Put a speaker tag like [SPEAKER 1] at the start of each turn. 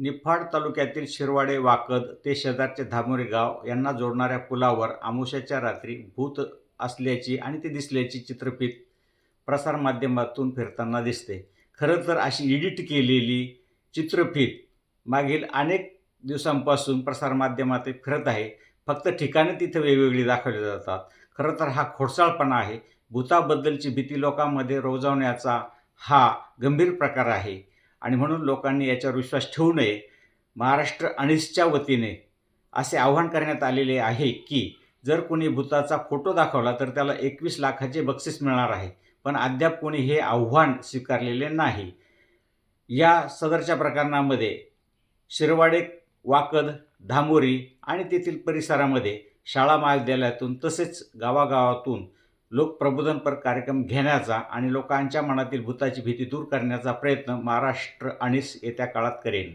[SPEAKER 1] निफाड तालुक्यातील शिरवाडे वाकद ते शेजारचे धामोरे गाव यांना जोडणाऱ्या पुलावर आमुष्याच्या रात्री भूत असल्याची आणि ते दिसल्याची चित्रफित प्रसारमाध्यमातून फिरताना दिसते. खरं तर अशी एडिट केलेली चित्रफित मागील अनेक दिवसांपासून प्रसारमाध्यमात फिरत आहे. फक्त ठिकाणं तिथं वेगवेगळी दाखवली जातात. खरं तर हा खोडसाळपणा आहे. भूताबद्दलची भीती लोकांमध्ये रोजवण्याचा हा गंभीर प्रकार आहे. आणि म्हणून लोकांनी याच्यावर विश्वास ठेवू नये महाराष्ट्र अनिसच्या वतीने असे आव्हान करण्यात आलेले आहे की जर कोणी भूताचा फोटो दाखवला तर त्याला एकवीस लाखाचे बक्षीस मिळणार आहे. पण अद्याप कोणी हे आव्हान स्वीकारलेले नाही. या सदरच्या प्रकरणामध्ये शिरवाडे वाकद धामोरी आणि तेथील परिसरामध्ये शाळा महाविद्यालयातून तसेच गावागावातून लोक प्रबोधनपर कार्यक्रम घेण्याचा आणि लोकांच्या मनातील भूताची भीती दूर करण्याचा प्रयत्न महाराष्ट्र अणिस येत्या काळात करेल